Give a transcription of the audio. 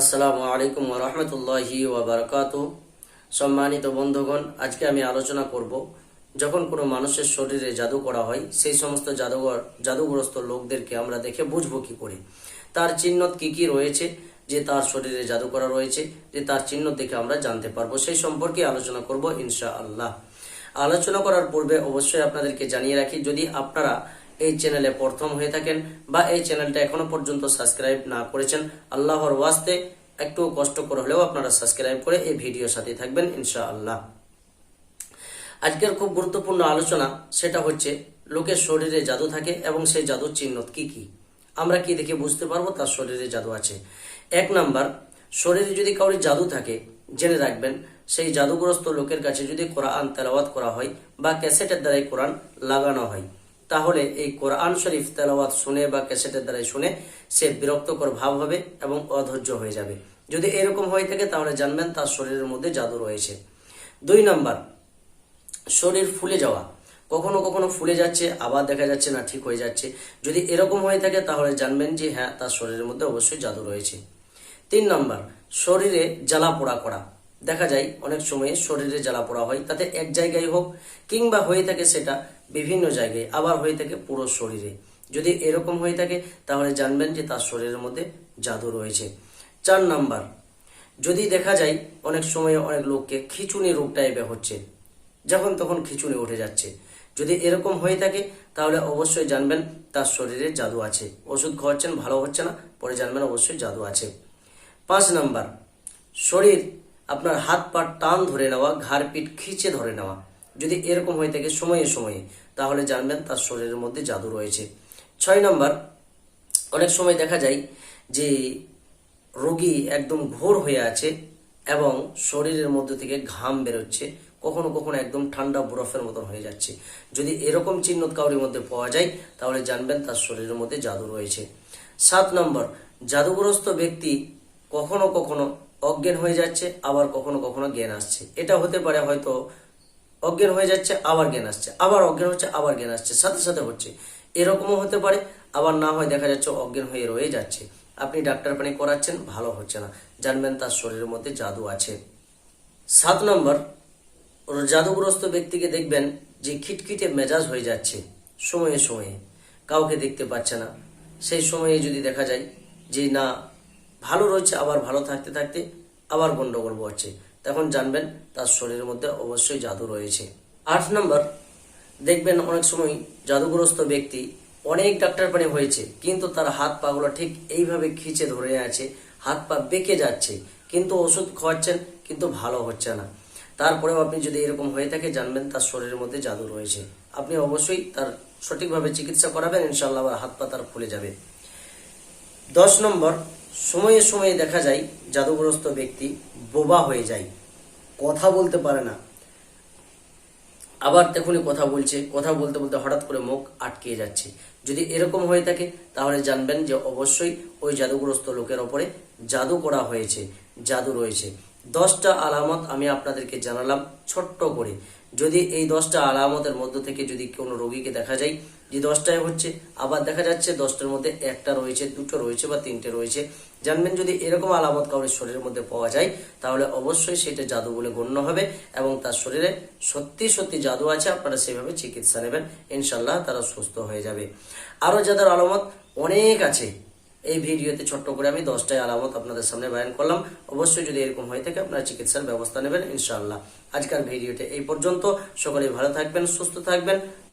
আসসালামু আলাইকুম রহমতুল্লাহি ওবরাকাত সম্মানিত বন্ধুগণ, আজকে আমি আলোচনা করব যখন কোনো মানুষের শরীরে জাদু করা হয়, সেই সমস্ত জাদুঘর, জাদুগ্রস্ত লোকদেরকে আমরা দেখে বুঝব কি করে। তার চিহ্ন কি কি রয়েছে যে তার শরীরে জাদু করা রয়েছে, যে তার চিহ্ন দেখে আমরা জানতে পারব। সেই সম্পর্কে আলোচনা করব ইনশা আল্লাহ আলোচনা করার পূর্বে অবশ্যই আপনাদেরকে জানিয়ে রাখি, যদি আপনারা এই চ্যানেলে প্রথম হয়ে থাকেন বা এই চ্যানেলটা এখনও পর্যন্ত সাবস্ক্রাইব না করেছেন, আল্লাহর ওয়াস্তে একটু কষ্ট করে হলেও আপনারা সাবস্ক্রাইব করে এই ভিডিওর সাথে থাকবেন ইনশা আল্লাহ আজকের খুব গুরুত্বপূর্ণ আলোচনা সেটা হচ্ছে, লোকের শরীরে জাদু থাকে এবং সেই জাদুর চিহ্ন কি কি? আমরা কি দেখে বুঝতে পারব? তার শরীরে জাদু আছে। এক নাম্বার, শরীরে যদি কাউরি জাদু থাকে, জেনে রাখবেন, সেই জাদুগ্রস্ত লোকের কাছে যদি কোরআন তেলাওয়াত করা হয় বা ক্যাসেটের দ্বারাই কোরআন লাগানো হয় তাহলে এই কোরআন শরীফ তেলাওয়াত শুনে বা ক্যাসেটের দ্বারাই শুনে সে বিরক্তকর ভাব হবে এবং অধৈর্য হয়ে যাবে। যদি এরকম হয়ে থাকে, তাহলে জানবেন তার শরীরের মধ্যে জাদু রয়েছে। দুই নাম্বার, শরীর ফুলে যাওয়া। কখনো কখনো ফুলে যাচ্ছে, আবার দেখা যাচ্ছে না, ঠিক হয়ে যাচ্ছে। যদি এরকম হয়ে থাকে, তাহলে জানবেন যে হ্যাঁ তার শরীরের মধ্যে অবশ্যই জাদু রয়েছে। তিন নম্বর, শরীরে জ্বালা পোড়া করা। দেখা যায় অনেক সময়ে শরীরে জ্বালা পোড়া হয়, তাতে এক জায়গায় হোক কিংবা হয়ে থাকে সেটা বিভিন্ন জায়গায়, আবার হয়ে থাকে পুরো শরীরে। যদি এরকম হয়ে থাকে, তাহলে জানবেন যে তার শরীরের মধ্যে জাদু রয়েছে। চার নাম্বার, যদি দেখা যায় অনেক সময় অনেক লোককে খিচুনি রোগ টাইপের হচ্ছে, যখন তখন খিচুনি উঠে যাচ্ছে। যদি এরকম হয়ে থাকে, তাহলে অবশ্যই জানবেন তার শরীরে জাদু আছে। ওষুধ খাওয়াচ্ছেন, ভালো হচ্ছে না, পরে জানবেন অবশ্যই জাদু আছে। পাঁচ নাম্বার, শরীর আপনার হাত পা টান ধরে নেওয়া ঘাড় পিঠ খিচে ধরে নেওয়া। যদি এরকম হয়ে থাকে সময়ে সময়ে, তাহলে জানবেন তার শরীরের মধ্যে জাদু রয়েছে। ছয় নাম্বার, অনেক সময় দেখা যায় যে রোগী একদম ঘোর হয়ে আছে এবং শরীরের মধ্যে থেকে ঘাম বেরোচ্ছে, কখনো কখনো একদম ঠান্ডা বরফের মতন হয়ে যাচ্ছে। যদি এরকম চিহ্ন কাউরির মধ্যে পাওয়া যায়, তাহলে জানবেন তার শরীরের মধ্যে জাদু রয়েছে। সাত নম্বর, জাদুগ্রস্ত ব্যক্তি কখনো কখনো অজ্ঞান হয়ে যাচ্ছে, আবার কখনো কখনো জ্ঞান আসছে। এটা হতে পারে হয়তো অজ্ঞান হয়ে যাচ্ছে, আবার জ্ঞান আসছে। আবার অজ্ঞান হচ্ছে, আবার জ্ঞান আসছে। সাথে সাথে হচ্ছে। এরকমও হতে পারে, আবার না হয় দেখা যাচ্ছে অজ্ঞান হয়ে রয়ে যাচ্ছে। আপনি ডাক্তার পানি করাচ্ছেন, ভালো হচ্ছে না। জানবেন তার শরীরের মধ্যে জাদু আছে। সাত নম্বর, জাদুগ্রস্ত ব্যক্তিকে দেখবেন যে খিটখিটে মেজাজ হয়ে যাচ্ছে, সময়ে সময়ে। কাউকে দেখতে পাচ্ছে না। সেই সময়ে যদি দেখা যায় যে না ভালো রয়েছে, আবার ভালো থাকতে থাকতে আবার গন্ডগোল হচ্ছে। তখন জানবেন তার শরীরের মধ্যে অবশ্যই জাদু রয়েছে। আট নম্বর, দেখবেন অনেক সময় জাদুগ্রস্ত ব্যক্তি অনেক ডাক্তার পানি হয়েছে, কিন্তু তার হাত পাগুলো ঠিক এইভাবে খিচে ধরে আছে, হাত পা বেঁকে যাচ্ছে, কিন্তু ওষুধ খাওয়াচ্ছেন, কিন্তু ভালো হচ্ছে না। তারপরেও আপনি যদি এরকম হয়ে থাকে, জানবেন তার শরীরের মধ্যে জাদু রয়েছে। আপনি অবশ্যই তার সঠিকভাবে চিকিৎসা করাবেন ইনশাল্লাহ আবার হাত পা তার ফুলে যাবে। দশ নম্বর সময়ে সময়ে দেখা যায় জাদুগ্রস্ত ব্যক্তি বোবা হয়ে যায়। কথা বলতে পারে না। আবার দেখুন কথা বলছে, কথা বলতে বলতে হঠাৎ করে মুখ আটকে যাচ্ছে। যদি এরকম হয়ে থাকে, তাহলে জানবেন যে অবশ্যই ওই জাদুগ্রস্ত লোকের ওপরে জাদু করা হয়েছে, জাদু রয়েছে। দশটা আলামত আমি আপনাদেরকে জানালাম ছোট্ট করে। যদি এই দশটা আলামতের মধ্য থেকে যদি কোনো রোগীকে দেখা যায়, যে দশটায় হচ্ছে, আবার দেখা যাচ্ছে দশটার মধ্যে একটা রয়েছে, দুটো রয়েছে বা তিনটে রয়েছে, জানবেন যদি এরকম আলামত কাউরের শরীরের মধ্যে পাওয়া যায়, তাহলে অবশ্যই সেটা জাদু বলে গণ্য হবে এবং তার শরীরে সত্যি সত্যি জাদু আছে, আপনারা সেভাবে চিকিৎসা নেবেন ইনশাল্লাহ তারা সুস্থ হয়ে যাবে। আরও যাদের আলামত অনেক আছে এই ভিডিওতে ছোট্ট করে আমি দশটায় আলামত আপনাদের সামনে বয়ান করলাম। অবশ্যই যদি এরকম হয়ে থাকে, আপনারা চিকিৎসার ব্যবস্থা নেবেন, ইনশাআল্লাহ। আজকের ভিডিওতে এই পর্যন্ত। সকলে ভালো থাকবেন, সুস্থ থাকবেন।